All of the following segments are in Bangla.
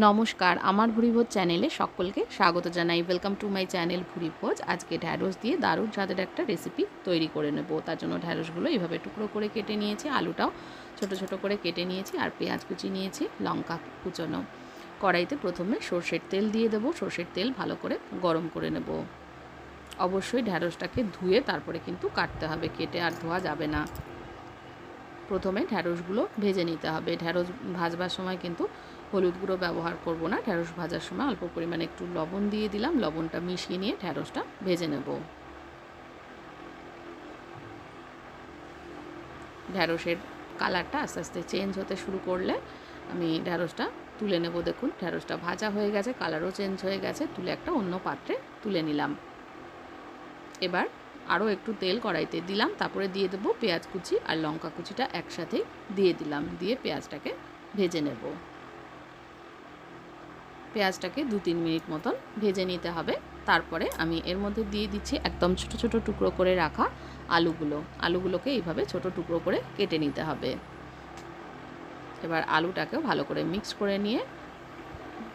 নমস্কার, আমার ভুরিভোজ চ্যানেলে সকলকে স্বাগত জানাই। Welcome to my channel Bhurivoj. আজকে ঢ্যাঁড়স দিয়ে দারুণ স্বাদের একটা রেসিপি তৈরি করে নেব। তার জন্য ঢ্যাঁড়সগুলো এইভাবে টুকরো করে কেটে নিয়েছি, আলুটাও ছোট ছোট করে কেটে নিয়েছি আর পেঁয়াজ কুচি নিয়েছি, লঙ্কা কুচোনো কড়াইতে প্রথমে সর্ষের তেল দিয়ে দেবো। সর্ষের তেল ভালো করে গরম করে নেব। অবশ্যই ঢ্যাঁড়সটাকে ধুয়ে তারপরে কিন্তু কাটতে হবে, কেটে আর ধোয়া যাবে না। প্রথমে ঢ্যাঁড়সগুলো ভেজে নিতে হবে। ঢ্যাঁড়স ভাজবার সময় কিন্তু হলুদ গুঁড়ো ব্যবহার করব না। ঢ্যাঁড়স ভাজার সময় অল্প পরিমাণে একটু লবণ দিয়ে দিলাম। লবণটা মিশিয়ে নিয়ে ঢ্যাঁড়সটা ভেজে নেব। ঢ্যাঁড়সের কালারটা আস্তে আস্তে চেঞ্জ হতে শুরু করলে আমি ঢ্যাঁড়সটা তুলে নেব। দেখুন ঢ্যাঁড়সটা ভাজা হয়ে গেছে, কালারও চেঞ্জ হয়ে গেছে। তুলে একটা অন্য পাত্রে তুলে নিলাম। এবার আরও একটু তেল কড়াইতে দিলাম। তারপরে দিয়ে দেবো পেঁয়াজ কুচি আর লঙ্কা কুচিটা একসাথেই দিয়ে দিলাম। দিয়ে পেঁয়াজটাকে ভেজে নেব। পেঁয়াজটাকে দু তিন মিনিট মতন ভেজে নিতে হবে। তারপরে আমি এর মধ্যে দিয়ে দিচ্ছি একদম ছোট ছোট টুকরো করে রাখা আলুগুলো। আলুগুলোকে এইভাবে ছোট টুকরো করে কেটে নিতে হবে। এবার আলুটাকেও ভালো করে মিক্স করে নিয়ে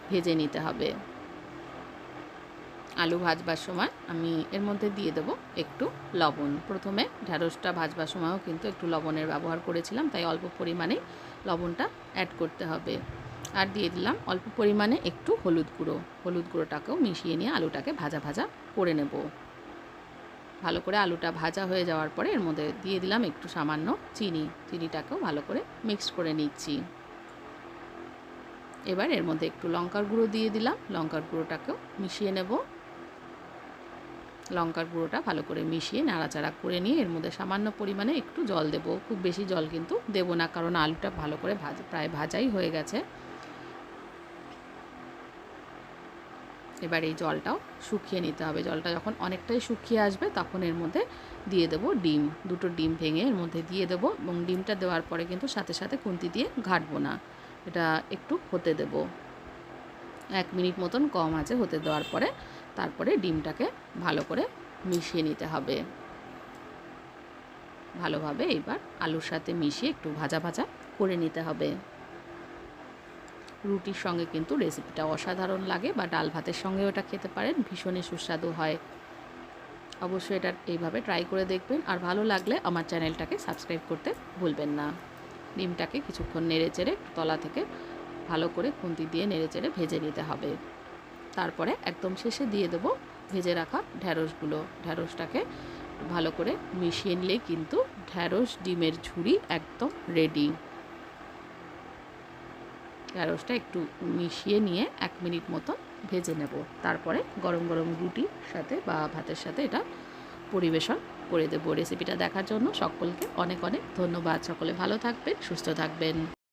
ভেজে নিতে হবে। আলু ভাজবার সময় আমি এর মধ্যে দিয়ে দেবো একটু লবণ। প্রথমে ঢ্যাঁড়সটা ভাজবার সময়ও কিন্তু একটু লবণের ব্যবহার করেছিলাম, তাই অল্প পরিমাণে লবণটা অ্যাড করতে হবে। আর দিয়ে দিলাম অল্প পরিমাণে একটু হলুদ গুঁড়ো। হলুদ গুঁড়োটাকেও মিশিয়ে নিয়ে আলুটাকে ভাজা ভাজা করে নেব। ভালো করে আলুটা ভাজা হয়ে যাওয়ার পরে এর মধ্যে দিয়ে দিলাম একটু সামান্য চিনি। চিনিটাকেও ভালো করে মিক্স করে নিচ্ছি। এবার এর মধ্যে একটু লঙ্কার গুঁড়ো দিয়ে দিলাম। লঙ্কার গুঁড়োটাকেও মিশিয়ে নেব। লঙ্কার গুঁড়োটা ভালো করে মিশিয়ে নাড়াচাড়া করে নিয়ে এর মধ্যে সামান্য পরিমাণে একটু জল দেব। খুব বেশি জল কিন্তু দেবো না, কারণ আলুটা ভালো করে ভাজ প্রায় ভাজাই হয়ে গেছে। এবার এই জলটাও শুকিয়ে নিতে হবে। জলটা যখন অনেকটাই শুকিয়ে আসবে তখন এর মধ্যে দিয়ে দেবো ডিম। দুটো ডিম ভেঙে এর মধ্যে দিয়ে দেবো এবং ডিমটা দেওয়ার পরে কিন্তু সাথে সাথে খুন্তি দিয়ে ঘাটবো না। এটা একটু হতে দেব। এক মিনিট মতন কম আছে হতে দেওয়ার পরে তারপরে ডিমটাকে ভালো করে মিশিয়ে নিতে হবে। ভালোভাবে এবার আলুর সাথে মিশিয়ে একটু ভাজা ভাজা করে নিতে হবে। রুটির সঙ্গে কিন্তু রেসিপিটা অসাধারণ লাগে বা ডাল ভাতের সঙ্গে ওটা খেতে পারেন, ভীষণই সুস্বাদু হয়। অবশ্যই এটা এইভাবে ট্রাই করে দেখবেন। আর ভালো লাগলে আমার চ্যানেলটাকে সাবস্ক্রাইব করতে ভুলবেন না। ডিমটাকে কিছুক্ষণ নেড়ে চেড়ে তলা থেকে ভালো করে খুন্তি দিয়ে নেড়ে চেড়ে ভেজে নিতে হবে। তারপরে একদম শেষে দিয়ে দেবো ভেজে রাখা ঢ্যাঁড়সগুলো ঢ্যাঁড়সটাকে ভালো করে মিশিয়ে নিলে কিন্তু ঢ্যাঁড়স ডিমের ঝুড়ি একদম রেডি ঢ্যাঁড়সটা একটু মিশিয়ে নিয়ে এক মিনিট মতো ভেজে নেব। তারপরে গরম গরম রুটির সাথে বা ভাতের সাথে এটা পরিবেশন করে দেবো। রেসিপিটা দেখার জন্য সকলকে অনেক অনেক ধন্যবাদ। সকলে ভালো থাকবেন, সুস্থ থাকবেন।